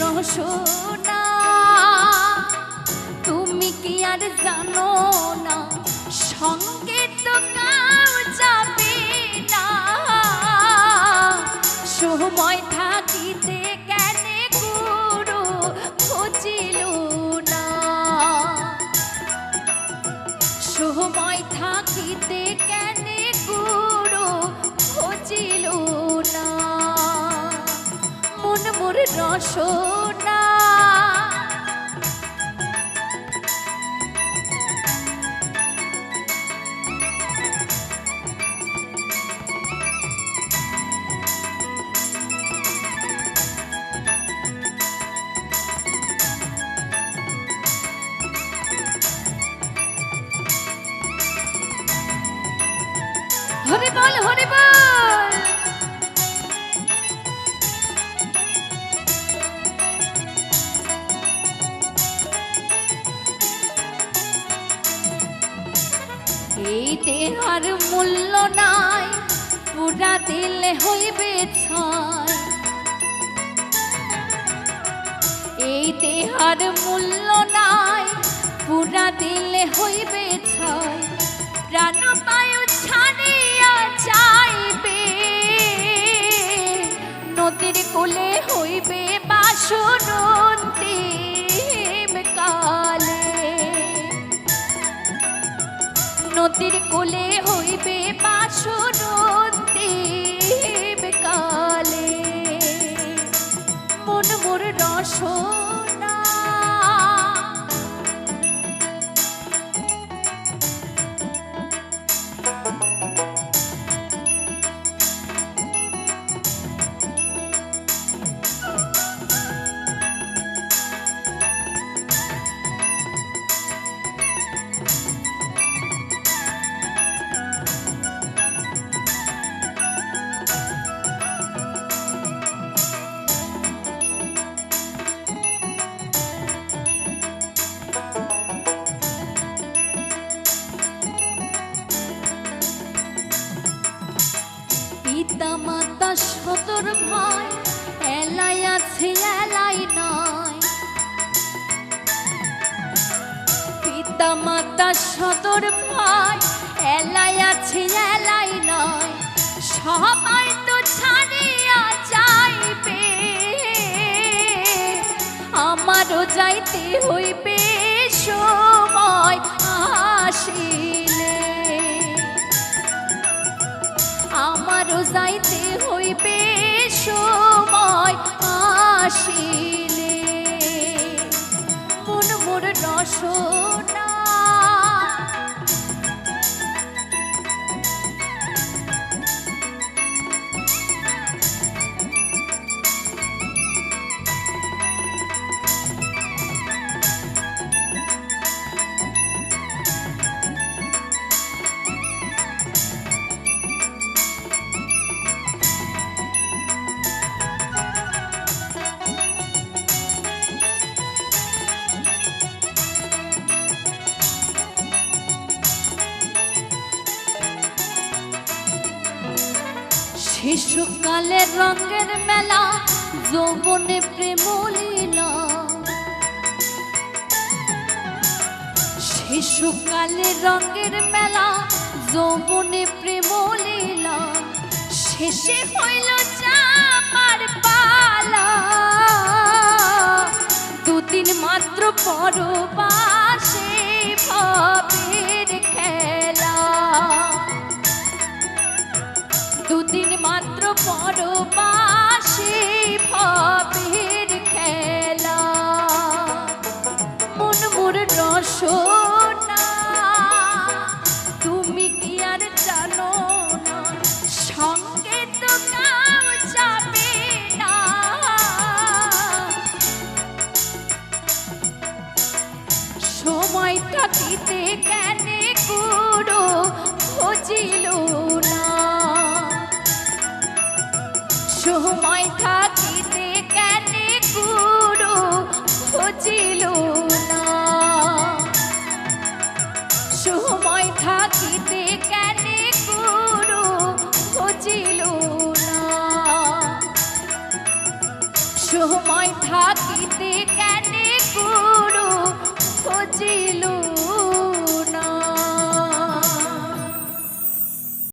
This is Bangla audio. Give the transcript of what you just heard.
রসনা। তুমি কি আর জানো না সঙ্গে তো কাউ যাবে? মোর রসনা। হরে বল হরে বল এই দেহার মূল্য নাই। পুরা দিলে হইবে ছয় এই দেহার মূল্য নাই, পুরা দিলে হইবে ছয় নদীর কোলে হইবে বাসন নদীর কোলে হইবে বাসন কালে মন মোর রসনা ভয়, এলাই এলাই নয়। পিতা মাতা সতর ভয়, এলাই এলাই নয়। সবাই তো ছাড়িয়া যাইবে, আমারও যাইতে হইবে সময় শিশুকালের রঙের মেলা, যৌবনে প্রেম লীলা রঙের মেলা, যৌবনে প্রেম লীলা শেষে হইল আমার পালা। দুদিন মাত্র পরবা মোর রসনা, তুমি কি আর জানো না? সঙ্গে তো কাউ যাবে না। সময়টা থাকিতে কেনে সময় থাকিতে কেন কুড়ো